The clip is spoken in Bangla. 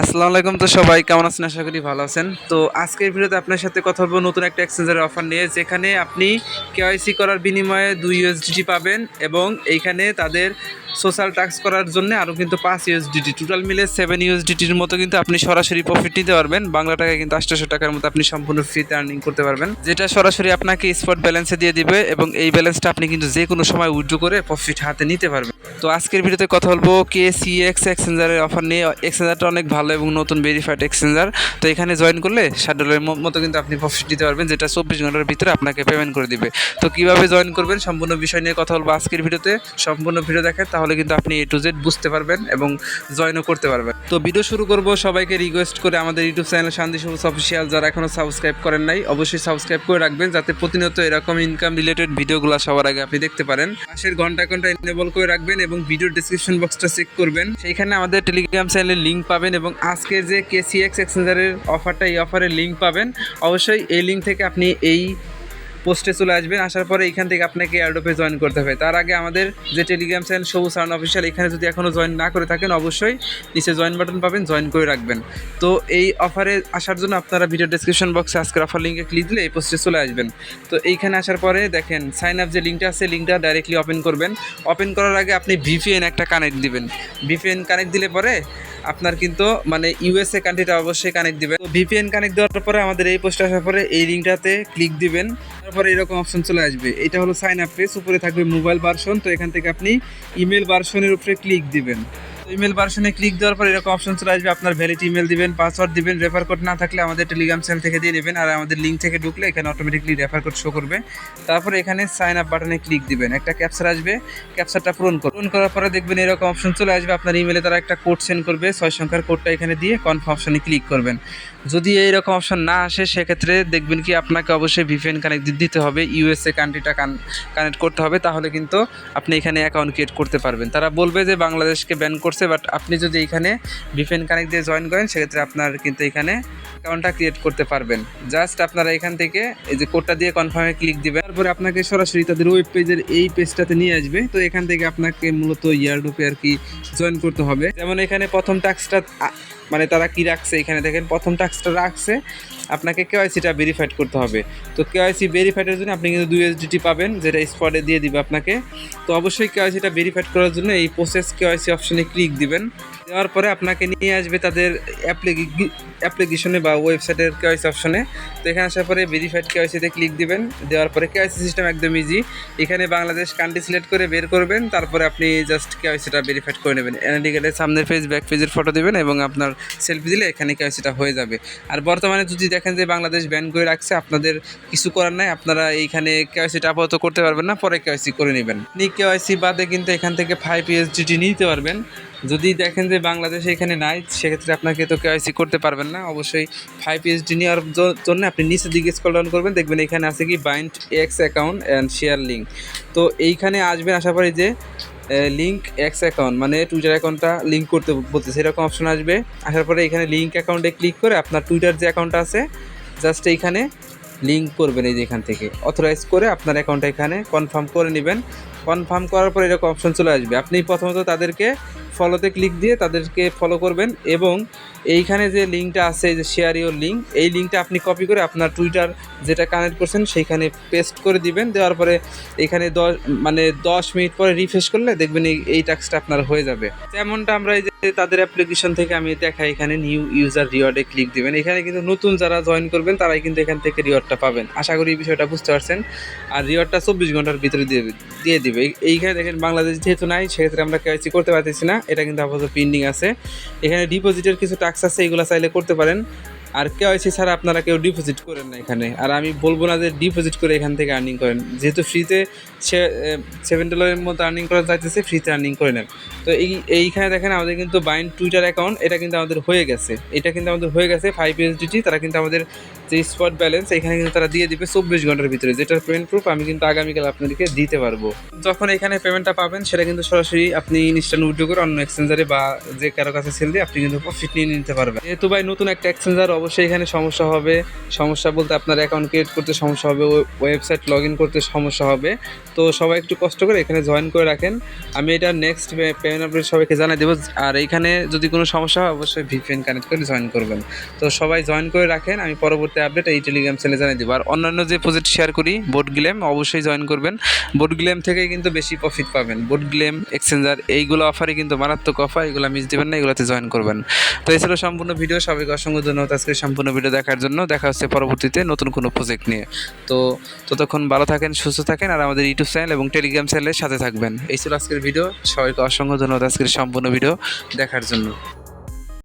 আসসালামু আলাইকুম তো সবাই, কেমন আছেন? আশা করি ভালো আছেন। তো আজকের ভিডিওতে আপনার সাথে কথা বলব নতুন একটা এক্সচেঞ্জের অফার নিয়ে, যেখানে আপনি কেওয়াইসি করার বিনিময়ে দুই ইউএসডিটি পাবেন এবং এইখানে তাদের সোশ্যাল ট্যাক্স করার জন্য আরও কিন্তু পাঁচ ইউএসডিটি টোটাল মিলে সেভেন ইউএসডিটির মতো কিন্তু আপনি সরাসরি প্রফিট নিতে পারবেন। বাংলা টাকায় কিন্তু আটশোশো টাকার মতো আপনি সম্পূর্ণ ফ্রিতে আর্নিং করতে পারবেন। যেটা সরাসরি আপনাকে স্পট ব্যালেন্সে দিয়ে দিবে এবং এই ব্যালেন্সটা আপনি কিন্তু যে কোনো সময় উইথড্র করে প্রফিট হাতে নিতে পারবেন। তো আজকের ভিডিওতে কথা বলব কে সি এক্স এক্সচেঞ্জারের অফার নিয়ে। এক্সচেঞ্জারটা অনেক ভালো এবং নতুন ভেরিফাইড এক্সচেঞ্জার তো এখানে জয়েন করলে ষাট ডলারের মতো কিন্তু আপনি প্রফিট দিতে পারবেন, যেটা চব্বিশ ঘণ্টার ভিতরে আপনাকে পেমেন্ট করে দিবে। তো কীভাবে জয়েন করবেন সম্পূর্ণ বিষয় নিয়ে কথা বলব আজকের ভিডিওতে। সম্পূর্ণ ভিডিও দেখেন তাহলে কিন্তু আপনি এ টু জেড বুঝতে পারবেন এবং জয়েনও করতে পারবেন। তো ভিডিও শুরু করব সবাইকে রিকোয়েস্ট করে আমাদের ইউটিউব চ্যানেল শান্তি সবুজ অফিসিয়াল যারা এখনও সাবস্ক্রাইব করেন নাই, অবশ্যই সাবস্ক্রাইব করে রাখবেন যাতে প্রতিনিয়ত এরকম ইনকাম রিলেটেড ভিডিওগুলো সবার আগে আপনি দেখতে পারেন। পাশের ঘণ্টা ঘণ্টা এনেবল করে রাখবেন এবং ভিডিও ডিসক্রিপশন বক্সটা চেক করবেন। সেইখানে আমাদের টেলিগ্রাম চ্যানেলের লিঙ্ক পাবেন এবং আজকে যে কেসিএক্স এক্সচেঞ্জারের অফারটা এই অফারের লিঙ্ক পাবেন। অবশ্যই এই লিঙ্ক থেকে আপনি এই পোস্টে চলে আসবেন, আসার পরে এখান থেকে আপনাকে এয়ারডোপে জয়েন করতে হবে। তার আগে আমাদের যে টেলিগ্রাম চ্যানেল সবুজ সাউন্ড অফিসিয়াল এখানে যদি এখনও জয়েন না করে থাকেন, অবশ্যই নিচে জয়েন বাটন পাবেন জয়েন করে রাখবেন। তো এই অফারে আসার জন্য আপনারা ভিডিও ডিসক্রিপশন বক্সে আজকের অফার লিঙ্কে ক্লিক দিলে এই পোস্টে চলে আসবেন। তো এইখানে আসার পরে দেখেন সাইন আপ যে লিঙ্কটা আছে লিঙ্কটা ডাইরেক্টলি ওপেন করবেন। ওপেন করার আগে আপনি ভিপিএন একটা কানেক্ট দিবেন। ভিপিএন কানেক্ট দিলে পরে আপনার কিন্তু মানে ইউএসএ কান্ট্রিটা অবশ্যই কানেক্ট দিবেন তো ভিপিএন কানেক্ট দেওয়ার পরে আমাদের এই পোস্টে আসার পরে এই লিঙ্কটাতে ক্লিক দিবেন। তারপরে এরকম অপশন চলে আসবে। এটা হলো সাইন আপ পেজ উপরে থাকবে মোবাইল ভার্সন তো এখান থেকে আপনি ইমেল ভার্সনের উপরে ক্লিক দিবেন। ইমেল ভার্সনে ক্লিক দেওয়ার পর এরকম অপশন চলে আসবে। আপনার ভ্যালিড ইমেল দিবেন পাসওয়ার্ড দিবেন রেফার কোড না থাকলে আমাদের টেলিগ্রাম চ্যানেল থেকে দিয়ে নেবেন আর আমাদের লিঙ্ক থেকে ঢুকলে এখানে অটোমেটিকলি রেফার কোড শো করবে। তারপরে এখানে সাইন আপ বাটনে ক্লিক দিবেন। একটা ক্যাপচার আসবে ক্যাপচারটা পূরণ করুন। পূরণ করার পরে দেখবেন এরকম অপশন চলে আসবে। আপনার ইমেলে তারা একটা কোড সেন্ড করবে, ছয় সংখ্যার কোডটা এখানে দিয়ে কনফার্ম অপশনে ক্লিক করবেন। যদি এইরকম অপশন না আসে, সেক্ষেত্রে দেখবেন কি আপনাকে অবশ্যই ভিপিএন কানেক্ট দিতে হবে ইউএসএ কান্ট্রিটা কানেক্ট করতে হবে। তাহলে কিন্তু আপনি এখানে অ্যাকাউন্ট ক্রিয়েট করতে পারবেন। তারা বলবে যে বাংলাদেশকে ব্যান করছে বাট আপনি যদি এখানে ভিপিএন কানেক্ট দিয়ে জয়েন করেন, সেক্ষেত্রে আপনার কিন্তু এখানে অ্যাকাউন্টটা ক্রিয়েট করতে পারবেন। জাস্ট আপনারা এখান থেকে এই যে কোডটা দিয়ে কনফার্মে ক্লিক দিবেন। তারপরে আপনাকে সরাসরি তাদের ওয়েব পেজের এই পেজটাতে নিয়ে আসবে। তো এখান থেকে আপনাকে মূলত ইয়ার ইয়ারডোপে আর কি জয়েন করতে হবে। যেমন এখানে প্রথম টাস্কটা মানে তারা কি রাখছে, এখানে দেখেন প্রথম টাস্কটা রাখছে। আপনাকে কেওয়াইসিটা ভেরিফাইড করতে হবে। তো কেওয়াইসি ভেরিফাইডের জন্য আপনি কিন্তু দুই এসডিটি পাবেন, যেটা স্পটে দিয়ে দিবে আপনাকে। তো অবশ্যই কেওয়াইসিটা ভেরিফাইড করার জন্য এই প্রসেস কেওয়াইসি অপশনে ক্লিক দিবেন। দেওয়ার পরে আপনাকে নিয়ে আসবে তাদের অ্যাপ্লিকেশনে বা ওয়েবসাইটের কেওয়াইসি অপশনে তো এখানে আসার পরে ভেরিফাইড কেওয়াইসিতে ক্লিক দিবেন। দেওয়ার পরে কেওয়াইসি সিস্টেম একদম ইজি এখানে বাংলাদেশ কান্ট্রি সিলেক্ট করে বের করবেন। তারপরে আপনি জাস্ট কেওয়াইসিটা ভেরিফাইড করে নেবেন। এনআইডি কার্ডের সামনের পেজ ব্যাক পেজের ফটো দেবেন এবং আপনার সেলফি দিলে এখানে কেওয়াইসিটা হয়ে যাবে। আর বর্তমানে যদি দেখেন যে বাংলাদেশ ব্যান করে রাখছে, আপনাদের কিছু করার নাই, আপনারা এইখানে কেওয়াইসিটা আপাতত করতে পারবেন না, পরে কেওয়াইসি করে নেবেন। আপনি কেওয়াইসি বাদে কিন্তু এখান থেকে ফাইভ ইএসডিটি নিতে পারবেন। যদি দেখেন যে বাংলাদেশে এখানে নাই, সেক্ষেত্রে আপনাকে তো কেওয়াইসি করতে পারবেন না। অবশ্যই ফাইভ ইএসডি নেওয়ার জন্য আপনি নিচের দিকে স্কল ডাউন করবেন, দেখবেন এখানে আছে কি bind X account and share link তো এইখানে আসবেন, আশা করি যে লিঙ্ক এক্স অ্যাকাউন্ট মানে টুইটার অ্যাকাউন্টটা লিঙ্ক করতে বলতে সেরকম অপশন আসবে। আসার পরে এখানে লিঙ্ক অ্যাকাউন্টে ক্লিক করে আপনার টুইটার যে অ্যাকাউন্ট আছে জাস্ট এইখানে লিঙ্ক করবেন এই যে এখান থেকে। অথরাইজ করে আপনার অ্যাকাউন্টটা এখানে কনফার্ম করে নেবেন। কনফার্ম করার পর এরকম অপশন চলে আসবে। আপনি প্রথমত তাদেরকে ফলোতে ক্লিক দিয়ে তাদেরকে ফলো করবেন এবং এইখানে যে লিঙ্কটা আছে যে শেয়ার ইউর লিঙ্ক এই লিঙ্কটা আপনি কপি করে আপনার টুইটার যেটা কানেক্ট করছেন সেইখানে পেস্ট করে দিবেন। দেওয়ার পরে এখানে দশ মানে দশ মিনিট পরে রিফ্রেশ করলে দেখবেন এই এই টাস্কটা আপনার হয়ে যাবে। যেমনটা আমরা এই যে তাদের অ্যাপ্লিকেশন থেকে আমি দেখাই, এখানে নিউ ইউজার রিওয়ার্ডে ক্লিক দিবেন। এখানে কিন্তু নতুন যারা জয়েন করবেন, তারাই কিন্তু এখান থেকে রিওয়ার্ডটা পাবেন। আশা করি এই বিষয়টা বুঝতে পারছেন। আর রিওয়ার্ডটা চব্বিশ ঘণ্টার ভিতরে দিয়ে দিয়ে দিবে। এইখানে দেখেন বাংলাদেশ যেহেতু নাই, সেক্ষেত্রে আমরা কেওয়াইসি করতে পারতেছি না। এটা কিন্তু আপাতত পেন্ডিং আছে। এখানে ডিপোজিটের কিছু টাক্স আছে এগুলো চাইলে করতে পারেন। আর কেওয়াইসি ছাড়া আপনারা কেউ ডিপোজিট করেন না এখানে। আর আমি বলব না যে ডিপোজিট করে এখান থেকে আর্নিং করেন। যেহেতু ফ্রিতে সেভেন ডলারের মতো আর্নিং করা যাইতেছে ফ্রিতে আর্নিং করে নেন। তো এই, এইখানে দেখেন আমাদের কিন্তু বাইন্ড টুইটার অ্যাকাউন্ট এটা কিন্তু আমাদের হয়ে গেছে। এটা কিন্তু আমাদের হয়ে গেছে ফাইভ এসডিটি তারা কিন্তু আমাদের যে স্পট ব্যালেন্স এখানে কিন্তু তারা দিয়ে দিবে চব্বিশ ঘণ্টার ভিতরে। যেটার পেমেন্ট প্রুফ আমি কিন্তু আগামীকাল আপনাদেরকে দিতে পারব। যখন এখানে পেমেন্টটা পাবেন, সেটা কিন্তু সরাসরি আপনি ইনস্ট্যান্ট উইড্রো করে অন্য এক্সচেঞ্জারে বা যে কারও কাছে সেল দিয়ে, আপনি কিন্তু প্রফিট নিয়ে নিতে পারবেন। যেহেতু ভাই নতুন একটা এক্সচেঞ্জার অবশ্যই এখানে সমস্যা হবে। সমস্যা বলতে আপনার অ্যাকাউন্ট ক্রিয়েট করতে সমস্যা হবে ওয়েবসাইট লগ ইন করতে সমস্যা হবে। তো সবাই একটু কষ্ট করে এখানে জয়েন করে রাখেন। আমি এটা নেক্সট পেমেন্ট আপডেট সবাইকে জানাই দেবো। আর এইখানে যদি কোনো সমস্যা হয়, অবশ্যই ভিপিএন কানেক্ট করে জয়েন করবেন। তো সবাই জয়েন করে রাখেন। আমি পরবর্তী আপডেট এই টেলিগ্রাম চ্যানেলে জানিয়ে দেবো। আর অন্যান্য যে প্রজেক্ট শেয়ার করি বোট গ্লেম অবশ্যই জয়েন করবেন। বোট গ্লেম থেকে কিন্তু বেশি প্রফিট পাবেন। বোট গ্লেম এক্সচেঞ্জার এইগুলো অফারে কিন্তু মারাত্মক অফার এগুলো মিস দেবেন না, এগুলোতে জয়েন করবেন। তো ছিল সম্পূর্ণ ভিডিও সবাইকে অসংখ্য ধন্যবাদ। আজকে সম্পূর্ণ ভিডিও দেখার জন্য দেখা হচ্ছে পরবর্তীতে নতুন কোনো প্রজেক্ট নিয়ে। তো ততক্ষণ ভালো থাকেন, সুস্থ থাকেন আর আমাদের ইউটিউব চ্যানেল এবং টেলিগ্রাম চ্যানেলের সাথে থাকবেন। এই ছিল আজকের ভিডিও সবাইকে অসংখ্য ধন্যবাদ আজকের সম্পূর্ণ ভিডিও দেখার জন্য।